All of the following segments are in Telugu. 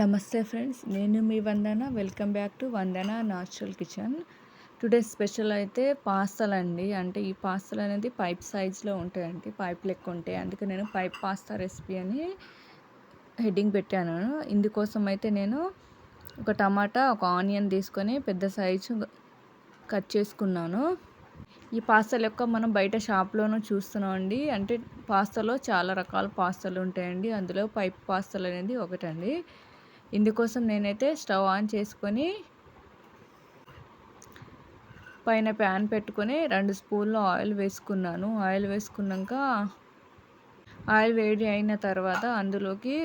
నమస్తే ఫ్రెండ్స్ నేను మీ Vandana. Welcome back to Vandana natural kitchen. Today special అయితే పాస్తాలు అండి అంటే ఈ పాస్తాలు అనేది పైప్ సైజ్లో ఉంటాయండి. పైప్ లెక్క ఉంటాయి. అందుకే నేను పైప్ పాస్తా రెసిపీ అని హెడ్డింగ్ పెట్టాను. ఇందుకోసం అయితే నేను ఒక టమాటా ఒక ఆనియన్ తీసుకొని పెద్ద సైజు కట్ చేసుకున్నాను. ఈ పాస్తాల యొక్క మనం బయట షాప్లోనూ చూస్తున్నాం అండి అంటే పాస్తాలో చాలా రకాల పాస్తాలు ఉంటాయండి. అందులో పైప్ పాస్తాలు అనేది ఒకటండి. ఇందుకోసం నేనైతే స్టవ్ ఆన్ చేసుకొని పైన ప్యాన్ పెట్టుకొని రెండు స్పూన్లు ఆయిల్ వేసుకున్నాను. ఆయిల్ వేసుకున్నాక ఆయిల్ వేడి అయిన తర్వాత అందులోకి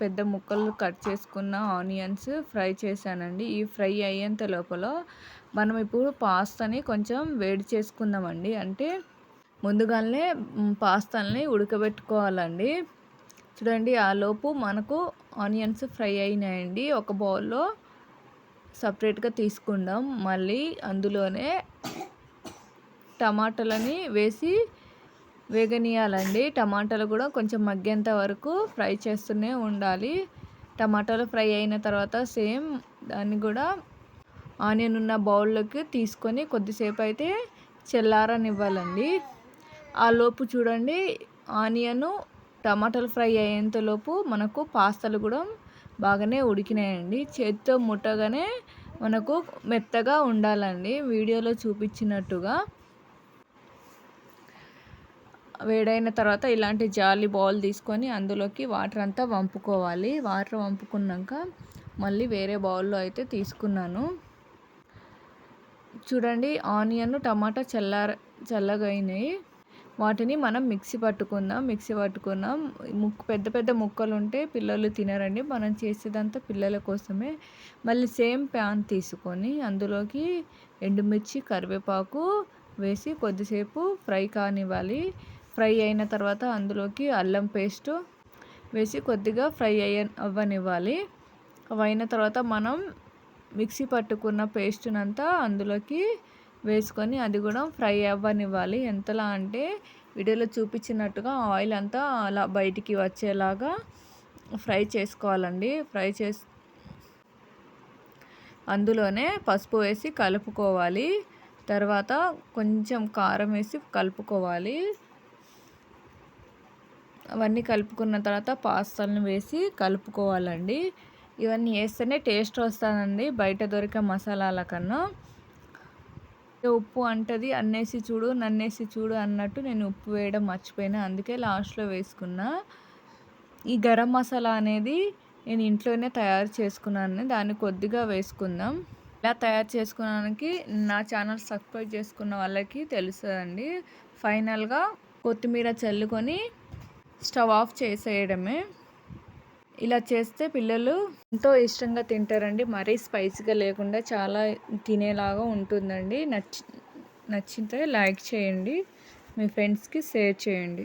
పెద్ద ముక్కలు కట్ చేసుకున్న ఆనియన్స్ ఫ్రై చేశానండి. ఈ ఫ్రై అయ్యేంత లోపల మనం ఇప్పుడు పాస్తాని కొంచెం వేడి చేసుకుందామండి. అంటే ముందుగానే పాస్తాని ఉడకబెట్టుకోవాలండి. చూడండి ఆ లోపు మనకు ఆనియన్స్ ఫ్రై అయినాయండి. ఒక బౌల్లో సపరేట్గా తీసుకుందాం. మళ్ళీ అందులోనే టమాటాలని వేసి వేగనీయాలండి. టమాటాలు కూడా కొంచెం మగ్గేంత వరకు ఫ్రై చేస్తూనే ఉండాలి. టమాటాలు ఫ్రై అయిన తర్వాత సేమ్ దాన్ని కూడా ఆనియన్ ఉన్న బౌల్లోకి తీసుకొని కొద్దిసేపు అయితే చెల్లారనివ్వాలండి. ఆ లోపు చూడండి ఆనియను టమాటాలు ఫ్రై అయ్యేంతలోపు మనకు పాస్తాలు కూడా బాగానే ఉడికినాయండి. చేతితో ముట్టగానే మనకు మెత్తగా ఉండాలండి. వీడియోలో చూపించినట్టుగా. వేడైన తర్వాత ఇలాంటి జాలి బౌల్ తీసుకొని అందులోకి వాటర్ అంతా వంపుకోవాలి. వాటర్ వంపుకున్నాక మళ్ళీ వేరే బౌల్లో అయితే తీసుకున్నాను. చూడండి ఆనియన్ టమాటా చల్లార చల్లగా అయినాయి వాటిని మనం మిక్సీ పట్టుకుందాం మిక్సీ పట్టుకున్నాం. ముక్ పెద్ద పెద్ద ముక్కలు ఉంటే పిల్లలు తినరండి. మనం చేసేదంతా పిల్లల కోసమే. మళ్ళీ సేమ్ ప్యాన్ తీసుకొని అందులోకి ఎండుమిర్చి కరివేపాకు వేసి కొద్దిసేపు ఫ్రై కానివ్వాలి. ఫ్రై అయిన తర్వాత అందులోకి అల్లం పేస్ట్ వేసి కొద్దిగా ఫ్రై అయ్య అవ్వనివ్వాలి. అయిన తర్వాత మనం మిక్సీ పట్టుకున్న పేస్ట్నంతా అందులోకి వేసుకొని అది కూడా ఫ్రై అవ్వనివ్వాలి. ఎంతలా అంటే వీడియోలో చూపించినట్టుగా ఆయిల్ అంతా అలా బయటికి వచ్చేలాగా ఫ్రై చేసుకోవాలండి. ఫ్రై చేసి అందులోనే పసుపు వేసి కలుపుకోవాలి. తర్వాత కొంచెం కారం వేసి కలుపుకోవాలి. అవన్నీ కలుపుకున్న తర్వాత పాస్తాలను వేసి కలుపుకోవాలండి. ఇవన్నీ వేస్తేనే టేస్ట్ వస్తుందండి బయట దొరికే మసాలాల కన్నా. ఉప్పు అంటది అన్నేసి చూడు నన్నేసి చూడు అన్నట్టు నేను ఉప్పు వేయడం మర్చిపోయినా. అందుకే లాస్ట్లో వేసుకున్నా. ఈ గరం మసాలా అనేది నేను ఇంట్లోనే తయారు చేసుకున్నాను. దాన్ని కొద్దిగా వేసుకుందాం. ఇలా తయారు చేసుకున్నానికి నా ఛానల్ సబ్స్క్రైబ్ చేసుకున్న వాళ్ళకి తెలుస్తుందండి. ఫైనల్గా కొత్తిమీర చల్లుకొని స్టవ్ ఆఫ్ చేసేయడమే. ఇలా చేస్తే పిల్లలు ఎంతో ఇష్టంగా తింటారండి. మరీ స్పైసీగా లేకుండా చాలా తినేలాగా ఉంటుందండి. నచ్చి నచ్చితే లైక్ చేయండి. మీ ఫ్రెండ్స్కి షేర్ చేయండి.